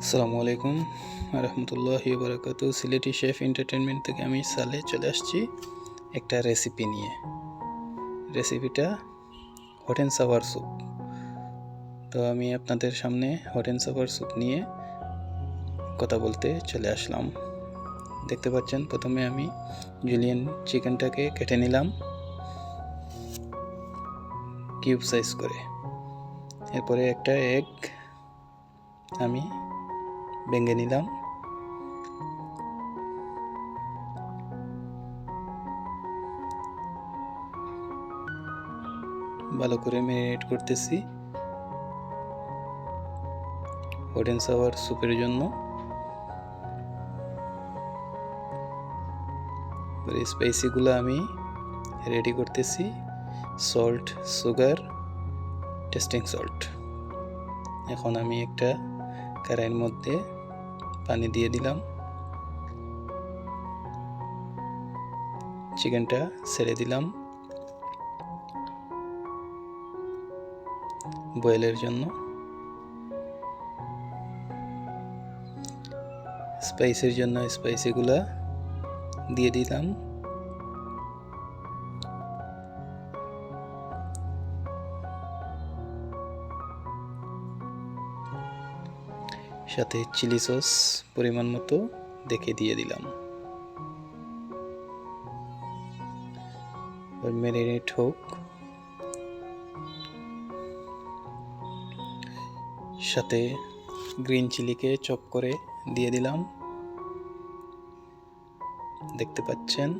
আসসালামু আলাইকুম রহমতুল্লাহি বারাকাত সিলেটি শেফ এন্টারটেনমেন্ট থেকে আমি সালে চলে আসছি একটা রেসিপি নিয়ে। রেসিপিটা হট অ্যান্ড সাওয়ার স্যুপ তো আমি আপনাদের সামনে হট অ্যান্ড সাওয়ার স্যুপ নিয়ে কথা বলতে চলে আসলাম। দেখতে পাচ্ছেন, প্রথমে আমি জুলিয়ান চিকেনটাকে কেটে নিলাম কিউব সাইজ করে। এরপরে একটা এগ আমি ভেঙে নিলাম। ভালো করে ম্যারিনেট করতেছি। হট অ্যান্ড সাওয়ার স্যুপের জন্য। স্পাইসিগুলো আমি রেডি করতেছি। সল্ট সুগার টেস্টিং সল্ট এখন আমি একটা কড়াইয়ের মধ্যে পানি দিয়ে দিলাম। চিকেনটা ছেড়ে দিলাম। বয়েলের জন্য। স্পাইসের জন্য স্পাইসিগুলা দিয়ে দিলাম। সাথে চিলি সস পরিমাণ মতো দেখে দিয়ে দিলাম। ম্যারিনেট হোক। সাথে গ্রিন চিলিকে চপ করে দিয়ে দিলাম। দেখতে পাচ্ছেন?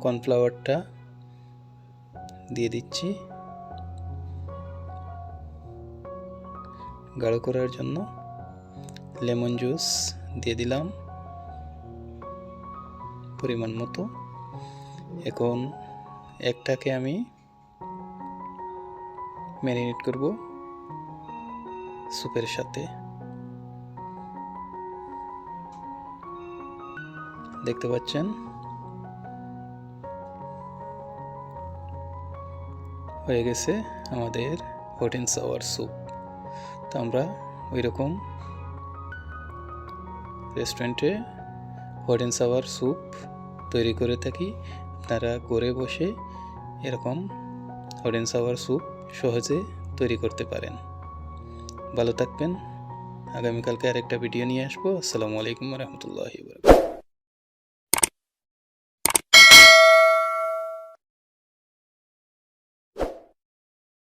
কর্নফ্লাওয়ারটা দিয়ে দিচ্ছি। গাঢ় করার জন্য লেমন জুস দিয়ে দিলাম পরিমাণ মতো। এখন একটাকে আমি ম্যারিনেট করব স্যুপের সাথে। দেখতে পাচ্ছেন? হয়ে গেছে আমাদের হোটেন সাওয়ার স্যুপ তো আমরা ওই রকম রেস্টুরেন্টে হট অ্যান্ড সাওয়ার স্যুপ তৈরি করে থাকি। আপনারা ঘরে বসে এরকম হট অ্যান্ড সাওয়ার স্যুপ সহজে তৈরি করতে পারেন। ভালো থাকবেন। আগামীকালকে আরেকটা ভিডিও নিয়ে আসব। আসসালামু আলাইকুম রহমতুল্লাহি